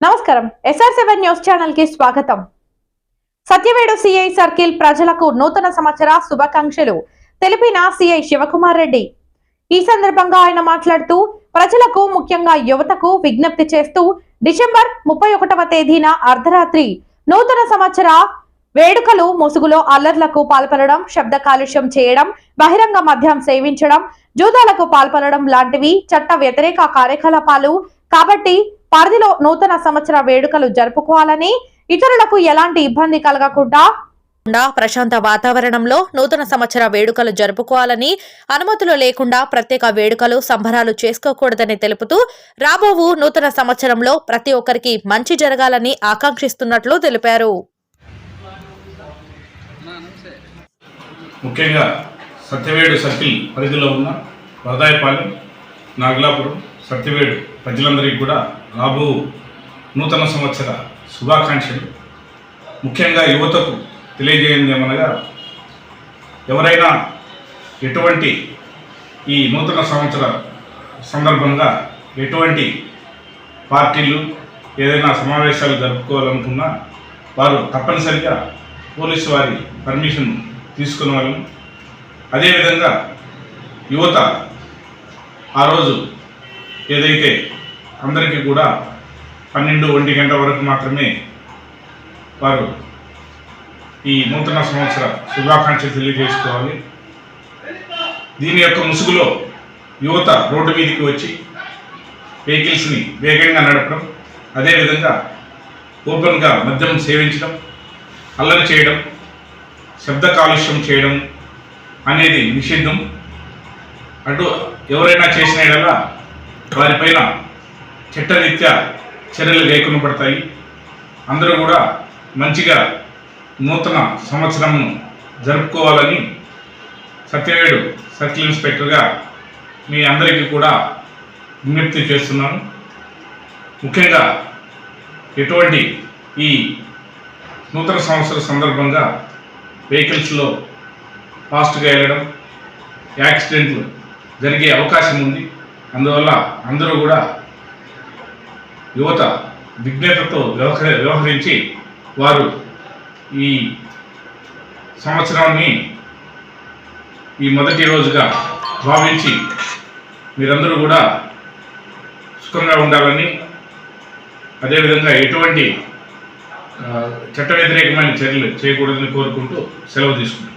నమస్కారం. SR seven news ఛానల్కి స్వాగతం. సత్యవేడు సిఐ సర్కిల్ ప్రజలకు నూతన సంవత్సర శుభాకాంక్షలు. తెలిపిన సిఐ శివకుమార్ రెడ్డి. ఈ సందర్భంగా ఆయన మాట్లాడుతూ ప్రజలకు ముఖ్యంగా యువతకు విజ్ఞప్తి చేస్తూ డిసెంబర్ ముప్పై ఒకటవ తేదీన అర్ధరాత్రి నూతన సంవత్సర వేడుకలు ముసుగులో అల్లర్లకు పాల్పడడం శబ్ద కాలుష్యం చేయడం బహిరంగ మద్యం సేవించడం జూదాలకు పాల్పడడం లాంటివి చట్ట వ్యతిరేక కార్యకలాపాలు కాబట్టి పరిధిలో నూతన సంవత్సర వేడుకలు జరుపుకోవాలని ఇతరులకు ఎలాంటి ఇబ్బంది కలగకుండా ప్రశాంత వాతావరణంలో నూతన సంవత్సర వేడుకలు జరుపుకోవాలని అనుమతులు లేకుండా ప్రత్యేక వేడుకలు సంబరాలు చేసుకోకూడదని తెలుపుతూ రాబోవు నూతన సంవత్సరంలో ప్రతి ఒక్కరికి మంచి జరగాలని ఆకాంక్షిస్తున్నట్లు తెలిపారు. ముఖ్యంగా సత్యవేడు సర్కిల్ పరిధిలో ఉన్న వరదాయపాలెం నాగలాపురం సత్యవేడు ప్రజలందరికీ కూడా రాబో నూతన సంవత్సర శుభాకాంక్షలు. ముఖ్యంగా యువతకు తెలియజేయండి ఏమనగా ఎవరైనా ఎటువంటి ఈ నూతన సంవత్సర సందర్భంగా ఎటువంటి పార్టీలు ఏదైనా సమావేశాలు జరుపుకోవాలనుకున్నా వారు తప్పనిసరిగా పోలీసు వారి పర్మిషన్ తీసుకున్న వాళ్ళం అదేవిధంగా యువత ఆ రోజు ఏదైతే అందరికీ కూడా పన్నెండు ఒంటి గంట వరకు మాత్రమే వారు ఈ నూతన సంవత్సర శుభాకాంక్షలు తెలియజేసుకోవాలి. దీని యొక్క ముసుగులో యువత రోడ్డు మీదకి వచ్చి వెహికల్స్ని వేగంగా నడపడం అదేవిధంగా ఓపెన్గా మద్యం సేవించడం అల్లరి చేయడం శబ్ద కాలుష్యం చేయడం అనేది నిషిద్ధం. అటు ఎవరైనా చేసిన ఎడలా వారిపైన చట్టరీత్యా చర్యలు లేకుండా పడతాయి. అందరూ కూడా మంచిగా నూతన సంవత్సరంను జరుపుకోవాలని సత్యవేడు సర్కిల్ ఇన్స్పెక్టర్గా మీ అందరికీ కూడా విజ్ఞప్తి చేస్తున్నాను. ముఖ్యంగా ఎటువంటి ఈ నూతన సంవత్సర సందర్భంగా వెహికల్స్లో ఫాస్ట్గా వెళ్ళడం యాక్సిడెంట్లు జరిగే అవకాశం ఉంది. అందువల్ల అందరూ కూడా యువత విజ్ఞతతో వ్యవహరి వ్యవహరించి వారు ఈ సంవత్సరాన్ని ఈ మొదటి రోజుగా భావించి మీరందరూ కూడా సుఖంగా ఉండాలని అదేవిధంగా ఎటువంటి చట్ట వ్యతిరేకమైన చర్యలు చేయకూడదని కోరుకుంటూ సెలవు తీసుకుంటాం